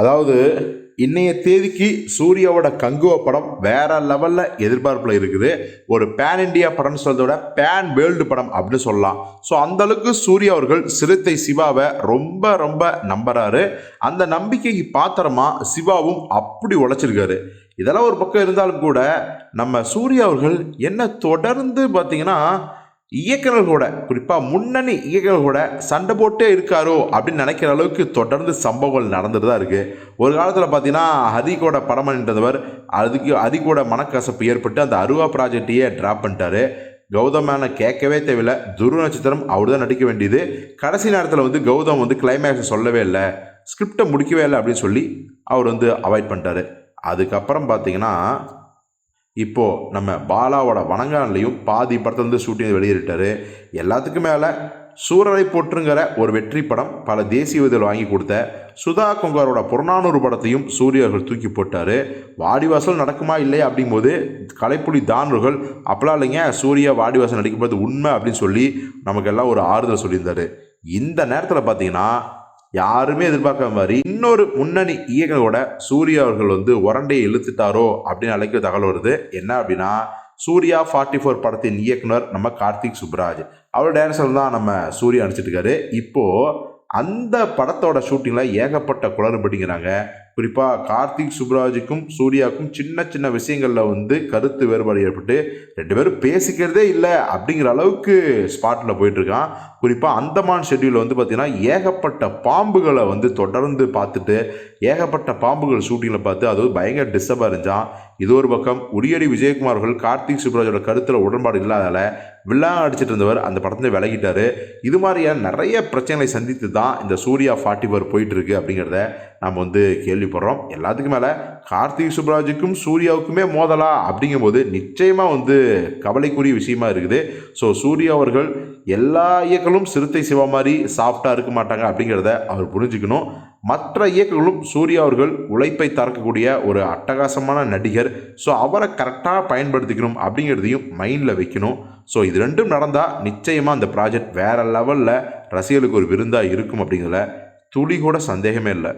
அதாவது இன்றைய தேதிக்கு சூர்யாவோட கங்குவ படம் வேற லெவலில் எதிர்பார்ப்பில் இருக்குது. ஒரு பேன் இண்டியா படம்னு சொல்றத விட பேன் வேர்ல்டு படம் அப்படின்னு சொல்லலாம். ஸோ அந்த அளவுக்கு சூர்யா அவர்கள் சிறுத்தை சிவாவை ரொம்ப ரொம்ப நம்புறாரு. அந்த நம்பிக்கைக்கு பாத்திரமா சிவாவும் அப்படி உழைச்சிருக்காரு. இதெல்லாம் ஒரு பக்கம் இருந்தாலும் கூட நம்ம சூர்யா அவர்கள் என்ன தொடர்ந்து பார்த்தீங்கன்னா இயக்குநர்களோட குறிப்பாக முன்னணி இயக்குநர்களோட சண்டை போட்டே இருக்காரோ அப்படின்னு நினைக்கிற அளவுக்கு தொடர்ந்து சம்பவங்கள் நடந்துட்டு தான் இருக்குது ஒரு காலத்தில் பார்த்தீங்கன்னா ஹரிகோட படம் என்றவர் அதுக்கு ஹரிகோட மனக்கசப்பு ஏற்பட்டு அந்த அருவா ப்ராஜெக்டையே ட்ராப் பண்ணிட்டாரு. கௌதமான கேட்கவே தேவையில்லை. துரு நட்சத்திரம் அவர் தான் நடிக்க வேண்டியது. கடைசி நேரத்தில் வந்து கௌதம் வந்து கிளைமேக்ஸ் சொல்லவே இல்லை. ஸ்கிரிப்டை முடிக்கவே இல்லை அப்படின்னு சொல்லி அவர் வந்து அவாய்ட் பண்ணிட்டாரு. அதுக்கப்புறம் பார்த்தீங்கன்னா இப்போது நம்ம பாலாவோட வணங்கான்லையும் பாதி படத்தை வந்து ஷூட்டிங் வெளியிட்டாரு. எல்லாத்துக்கும் மேலே சூரரை போற்றுங்கிற ஒரு வெற்றி படம் பல தேசிய விருதுகள் வாங்கி கொடுத்த சுதா கொங்காரோட புறநானூறு படத்தையும் சூரியர்கள் தூக்கி போட்டார். வாடிவாசல் நடக்குமா இல்லையா அப்படிங்கும்போது கலைப்புலி தானர்கள் அப்பலாம் இல்லைங்க சூர்யா வாடிவாசல் நடிக்கும்போது உண்மை அப்படின்னு சொல்லி நமக்கெல்லாம் ஒரு ஆறுதல் சொல்லியிருந்தார். இந்த நேரத்தில் பார்த்தீங்கன்னா யாருமே எதிர்பார்க்காத மாதிரி இன்னொரு முன்னணி இயக்குனரோட சூர்யா அவர்கள் வந்து உரண்டையை இழுத்துட்டாரோ அப்படின்னு அழைக்கிற தகவல் வருது. என்ன அப்படின்னா சூர்யா ஃபார்ட்டி ஃபோர் படத்தின் இயக்குனர் நம்ம கார்த்திக் சுப்ராஜ். அவர் டைரக்ஷன் தான் நம்ம சூர்யா நடிச்சிட்டு இருக்காரு. இப்போ அந்த படத்தோட ஷூட்டிங்கில் ஏகப்பட்ட குளறுபடிங்கிறாங்க. குறிப்பாக கார்த்திக் சுப்ராஜுக்கும் சூர்யாவுக்கும் சின்ன சின்ன விஷயங்களில் வந்து கருத்து வேறுபாடு ஏற்பட்டு ரெண்டு பேரும் பேசிக்கிறதே இல்லை அப்படிங்கிற அளவுக்கு ஸ்பாட்டில் போயிட்டுருக்கான் குறிப்பாக அந்தமான் ஷெட்யூலில் வந்து பார்த்திங்கன்னா ஏகப்பட்ட பாம்புகளை வந்து தொடர்ந்து பார்த்துட்டு ஏகப்பட்ட பாம்புகள் ஷூட்டிங்கில் பார்த்து அது பயங்கர டிஸ்டர்பாக இருந்துச்சான் இது ஒரு பக்கம் உரியடி விஜயகுமார் அவர்கள் கார்த்திக் சுப்ராஜோட கருத்தில் உடன்பாடு இல்லாதால வில்லா அடிச்சிட்டு இருந்தவர் அந்த படத்தை விலகிட்டார். இது மாதிரியான நிறைய பிரச்சனைகளை சந்தித்து தான் இந்த சூர்யா ஃபார்ட்டி ஃபோர் போயிட்டுருக்கு அப்படிங்கிறத நம்ம வந்து கேள்விப்படுறோம். எல்லாத்துக்கும் மேலே கார்த்திக் சுப்ராஜுக்கும் சூர்யாவுக்குமே மோதலா அப்படிங்கும்போது நிச்சயமாக வந்து கவலைக்குரிய விஷயமா இருக்குது. ஸோ சூர்யா அவர்கள் எல்லா இயக்கங்களும் சிறுத்தை சிவா மாதிரி சாஃப்டாக இருக்க மாட்டாங்க அப்படிங்கிறத அவர் புரிஞ்சுக்கணும். மற்ற இயக்கங்களும் சூர்யா அவர்கள் உழைப்பை தறக்கக்கூடிய ஒரு அட்டகாசமான நடிகர். ஸோ அவரை கரெக்டாக பயன்படுத்திக்கணும் அப்படிங்கிறதையும் மைண்டில் வைக்கணும். ஸோ இது ரெண்டும் நடந்தால் நிச்சயமாக அந்த ப்ராஜெக்ட் வேறு லெவலில் ரசிகர்களுக்கு ஒரு விருந்தாக இருக்கும் அப்படிங்கிறத துளி கூட சந்தேகமே இல்லை.